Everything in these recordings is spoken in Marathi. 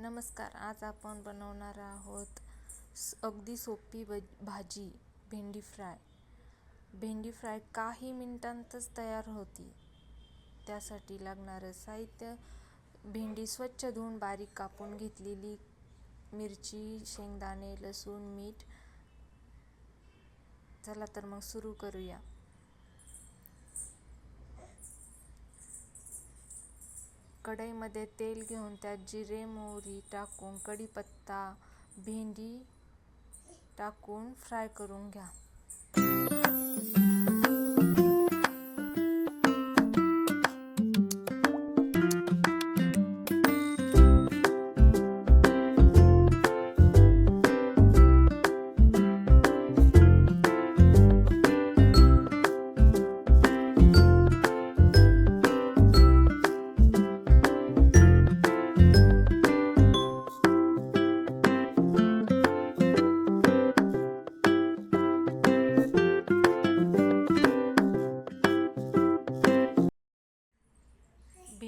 नमस्कार आज आपण बनवणार आहोत स- अगदी सोपी ब भाजी भेंडी फ्राय. भेंडी फ्राय काही मिनिटांतच तयार होती. त्यासाठी लागणारं साहित्य भेंडी स्वच्छ धुवून बारीक कापून घेतलेली मिरची शेंगदाणे लसूण मीठ. चला तर मग सुरू करूया. कढईमध्ये तेल घेऊन त्यात जिरे मोहरी टाकून कढीपत्ता भेंडी टाकून फ्राय करून घ्या.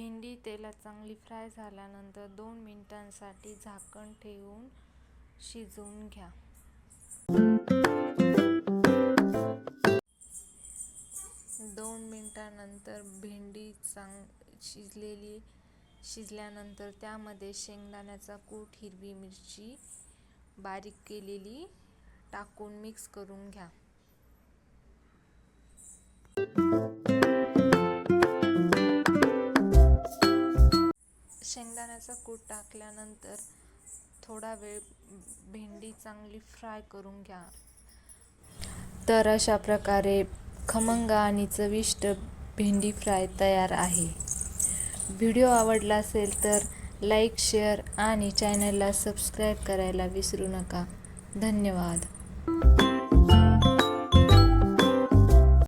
भेंडी तेलात चांगली फ्राय झाल्यानंतर दोन मिनिटांसाठी झाकण ठेवून शिजवून घ्या. दोन मिनिटानंतर भेंडी चांग शिजलेली शिजल्यानंतर त्यामध्ये शेंगदाण्याचा कूट हिरवी मिरची बारीक केलेली टाकून मिक्स करून घ्या. शेंगदाण्याचा टाकल्यानंतर थोडा वेळ भेंडी चांगली फ्राय करून घ्या. तर अशा प्रकारे खमंग आणि चविष्ट भेंडी फ्राय तयार आहे. व्हिडिओ आवडला असेल तर लाईक शेअर आणि चॅनलला सबस्क्राईब करायला विसरू नका. धन्यवाद.